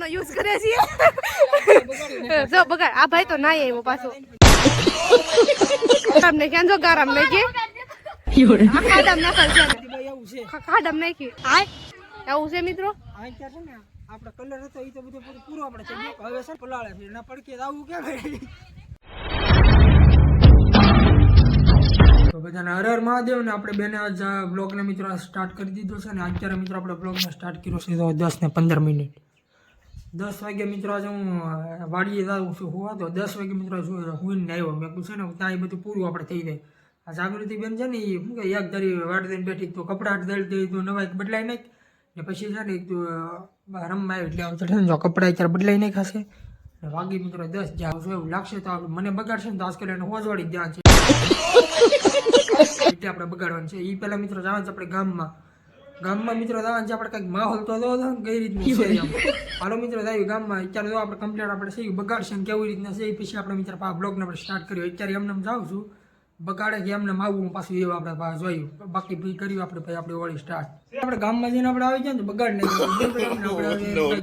નો use કરે છે. જો બગાડ આ ભાઈ તો નાય આવ્યો પાછો. તમને ક્યાં જો ગરમ નાખી. આ ખાડામ નાખલ છે. ને. ભાઈ એવું છે ખા- ખાડામ નાખી. આય આવું છે મિત્રો? આ ત્યાં છે ને આપણે કલર હતો એ તો બધું પૂરું પૂરું આપણે છે હવે છે પલાળે છે એના પડકે આવું ક્યાં કરે તો બધાને હર હર મહાદેવ ને આપણે બેને આજ બ્લોગને મિત્રો સ્ટાર્ટ કરી દીધો છે ને અત્યારે મિત્રો આપણે બ્લોગને સ્ટાર્ટ કર્યો છે તો દસ ને પંદર મિનિટ દસ વાગે મિત્રો આજે હું વાડીએ જાઉં છું હોવા તો દસ વાગે મિત્રો હુઈને આવ્યો. મેં કીધું છે ને ત્યાં બધું પૂરું આપણે થઈ જાય. આ જાગૃતિ બેન છે ને એ શું કે એક ધરી વાટ દઈને બેઠી તો કપડાં દળી દઈ તો નવા એક બદલાઈ નાખ. ને પછી છે ને એક રમવા આવી એટલે છે ને, જો કપડાં અત્યારે બદલાઈ નાખાશે ને વાગી મિત્રો દસ જ્યાં છો એવું લાગશે તો મને બગાડશે ને તો આજકાલ એને હોજવાડી જ્યાં છે. એટલે આપણે બગાડવાનું છે. એ પહેલાં મિત્રો જાવ છે આપણે ગામમાં. ગામમાં મિત્રો જવાનું છે આપણે કંઈક માહોલ તો દો કઈ રીતનું છે મારો મિત્રો જાય ગામમાં. અત્યારે જો આપણે કમ્પ્લેટ આપણે છે બગાડશે ને કેવી રીતના છે એ પછી આપણે મિત્રો આ બ્લોગને આપણે સ્ટાર્ટ કર્યો અત્યારે એમને એમ જાઉં છું. બગાડે કે એમને માવું પાછું એવું આપણે પાસે જોયું બાકી ભી કર્યું આપણે પછી આપણે વળી સ્ટાર્ટ આપણે ગામમાં જઈને આપણે આવી જાય ને બગાડ નહીં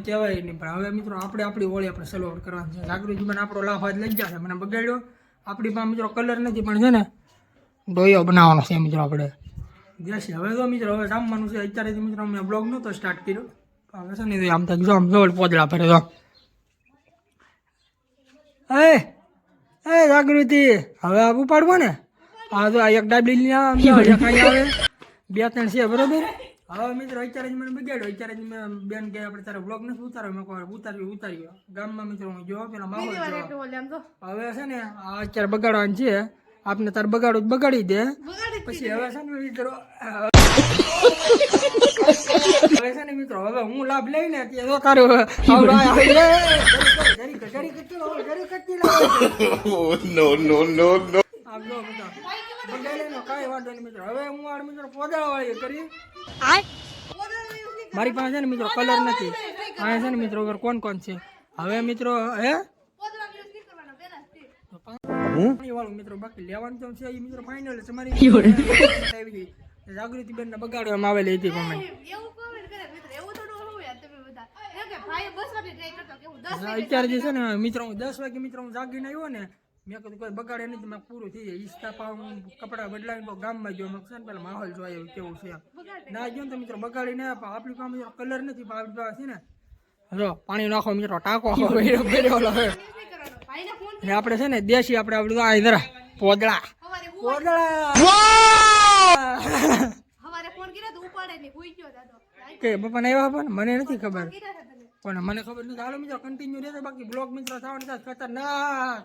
કહેવાય નહીં. પણ હવે મિત્રો આપણે આપણી વળી આપણે સલો કરવાનું છે. જાગૃતિ મને આપણો લાભ આજ લઈ જશે મને બગાડ્યો. આપણી પાસે મિત્રો કલર નથી પણ છે ને ડોયો બનાવવાનો છે મિત્રો આપણે. જશે હવે તો મિત્રો હવે જામવાનું છે. અત્યારે તો મિત્રો અમે બ્લોગ નહોતો સ્ટાર્ટ કર્યો. હવે છે ને આમ થાય જો આમ જોડ પોદળા ભરે તો એ એ જાગૃતિ હવે આ ઉપાડવો ને? આ તો એક ડાબડી લઈને આમ એક અહીં આવે. બે ત્રણ છે બરોબર? હવે મિત્રો અત્યારે જ મને બગાડ્યો. અત્યારે જ મેં બેન કે આપણે તારે બ્લોગ નથી ઉતાર્યો મેં કહ્યું ઉતાર્યો ઉતાર્યો. ગામમાં મિત્રો હું જોવા. પેલા તો. હવે છે ને આ અત્યારે બગાડવાનું છે. આપને તાર બગાડો બગાડી દે. પછી હવે છે ને મિત્રો હવે છે ને મિત્રો હવે હું લાભ લઈને ત્યાં તો તારું બધા. બગાડે કાંઈ વાંધો નહીં મિત્રો. હવે હું આ મિત્રો પોદળા વાળી કરી મારી પાસે છે ને મિત્રો કલર નથી. આ છે ને મિત્રો કોણ કોણ છે? હવે મિત્રો હે? વાળું મિત્રો બાકી લેવાનું તો છે એ મિત્રો ફાઇનલ છે મારી આવી ગઈ જાગૃતિ બેન ને બગાડવામાં આવેલી હતી કોમેન્ટ એવું comment કરે મિત્ર, એવું તો ન હોય તમે બધા. એમ કે ભાઈએ બસ વાગે try કરતો કે હું દસ અત્યારે જે છે ને મિત્રો હું દસ વાગે મિત્રો હું જાગીને આવ્યો ને મેં કીધું કોઈ બગાડે નહીં મેં પૂરું થઈ જાય. ઈસ્તા પાઉં કપડાં બદલાવીને ગામમાં ગયો મેં છે ને પેલા માહોલ જોયો કેવું છે ના ગયો ને તો મિત્રો બગાડી ના આપા આપણી પાસે કલર નથી પણ આપણી પાસે છે ને જો પાણી નાખો મિત્રો ટાંકો ભર્યો ઓલો છે. નહીં કરવાનો. ભાઈને phone ને આપણે છે ને દેશી આપણે આવડું આ જરા પોદળા. પોદળા. કે પપ્પાને આવ્યા પણ મને નથી ખબર. પણ મને ખબર નથી. હાલો મિત્રો કન્ટિન્યુ રહેશે બાકી બ્લોગ મિત્રો થવાનું છે ખતરનાક.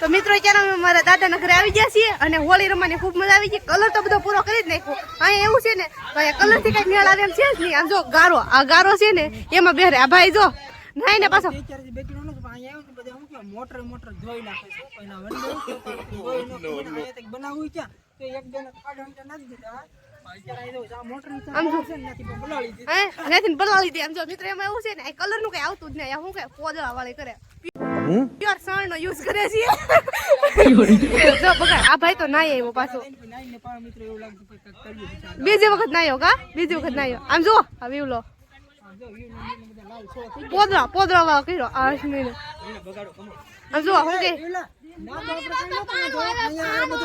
તો મિત્રો અત્યારે અમે મારા દાદાના ઘરે આવી ગયા છીએ અને હોળી રમવાની ખૂબ મજા આવી ગઈ. કલર તો બધો પૂરો કરી જ નાખ્યો. અહીંયા એવું છે ને કલરથી કઈ મેળ આવે એમ છે જ નહીં. આમ જો ગારો આ ગારો છે ને એમાં બેરે આ ભાઈ જો નાઈ ને પાછો. મોટર મોટર ધોઈ નાખે છે પહેલા વંડે બનાવવું ક્યાં તો એક બે ને ખાડા નાખી દીધા. જો આ મોટર આમ જો. છે ને નાથી પણ બોલાવી દીધી. હે? નથી બદલાવી દે આમ જો મિત્રો એમાં એવું છે ને કલરનું કઈ આવતું જ નહીં. આ શું કે પોદળા વાળી કરે? પ્યોર સણ નો યુઝ કરે છે. જો બગાડ. આ ભાઈ તો નાઈ આવ્યો પાછો. નાઈને પાંચ મિત્રો એવું લાગતું પછી કંઈક કરીએ બિચારા. બીજી વખત નાયો કા? બીજી વખત નાયો આમ જો હવે લો. પોદરા પોદળા વાળો કર્યો. આઠ કમો આમ જો કે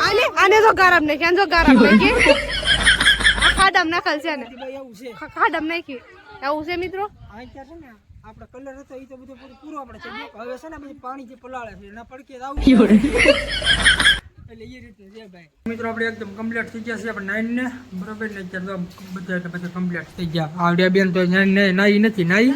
આને આને જો ગારામ જો ગારામ ખાડામ ને ખાડામ નાખી. છે મિત્રો? આ અત્યારે છે ને આપણે કલર હતો એ તો બધું પૂરું આપણે હવે છે ને પછી પાણી જે પલાળે છે એના પડકે આવું એટલે એ રીતે છે ભાઈ. મિત્રો આપણે એકદમ કમ્પ્લીટ થઈ ગયા છે આપણે નાઈન ને. બરોબર ને? બધા એટલે બધા કમ્પ્લીટ થઈ ગયા. આવડ્યા બેન તો નાઈ નથી નાઈ?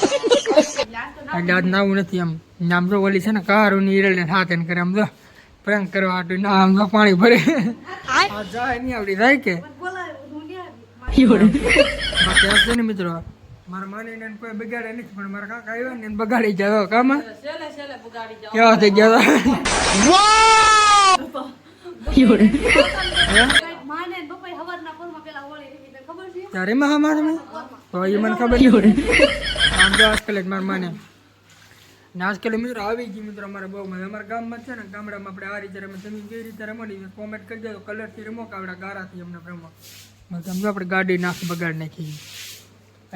એટલે આજ નાવું નથી એમ આમ તો ઓલી છે ને કારું ની ઈરલ ને હાથ એને કરે આમ તો પ્રેંક કરવા હાટું ના આમ તો પાણી ભરે. આ જાય નહીં આવડી જાય કે? બાકી ને મિત્રો મારા માનીને એને કોઈ બગાડે નથી પણ મારા કાકા આવ્યા ને બગાડી ગયા કામ કેવા થઈ ગયા ત્યારે એમાં હા. તો એ મને ખબર તો આજકાલ મારા માને. નાસ આજકાલ મિત્રો આવી ગઈ મિત્રો અમારે બહુ મજા. અમારા ગામમાં છે ને, ગામડામાં આપણે આ રીતે રમે તમે કેવી રીતે રમો ને કોમેન્ટ કરી દો કલરથી રમો કે આપણે ગારાથી અમને રમો. સમજો આપણે ગાડી નાખ બગાડ નાખી.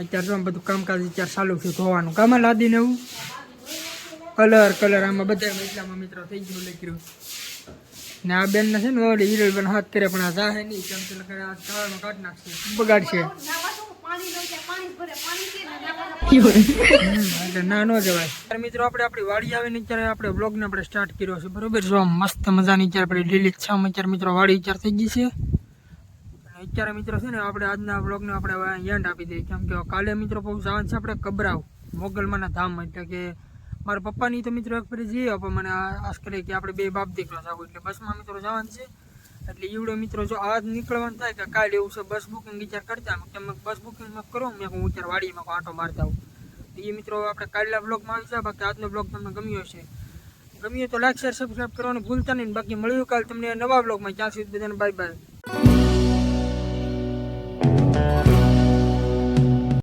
અત્યારે જો આમ બધું કામકાજ અત્યારે ચાલુ છે ધોવાનું. કામ લાદીને એવું? કલર કલર આમાં બધા એટલામાં મિત્રો થઈ ગયું લઈ ગયું. ને આ બેન છે ને ઓલી હીરો બેન હાથ કરે પણ આ જાહે નહીં કેમ કે આ કાઢી નાખશે. બગાડશે. એટલે ના મિત્રો, આપણે આપણી વાડી આવીને આપણે બ્લોગને આપણે સ્ટાર્ટ કર્યો છે. બરોબર જો મસ્ત મજાની અત્યારે આપણે લીલી છામ અત્યારે મિત્રો વાડી અત્યારે થઈ ગઈ છે. અત્યારે મિત્રો છે ને, આપણે આજના બ્લોગને આપણે હવે આપી દઈએ. કેમ કે કાલે મિત્રો બહુ જવાનું છે આપણે કબરાવ, મોગલમાના ધામ. એટલે કે મારા પપ્પાની તો મિત્રો એક ફરી જઈએ, પણ મને આશ કરે કે આપણે બે બાપ દીકરો જાવ એટલે બસમાં મિત્રો જવાનું છે. એટલે ઈવડો મિત્રો જો આજ નીકળવાનું થાય કે કાલે એવું છે બસ બુકિંગ વિચાર કરતા કે મેં બસ બુકિંગમાં કરો મેં હું વિચાર વાડીમાં આંટો મારતા હોઉં. એ મિત્રો આપણે કાલના બ્લોગમાં આવી જાય બાકી આજનો બ્લોગ તમને ગમ્યો છે ગમ્યો તો લાઈક શેર સબસ્ક્રાઈબ કરવાનું ભૂલતા નહીં બાકી મળ્યું કાલ તમને નવા બ્લોગમાં ત્યાં સુધી બધાને બાય બાય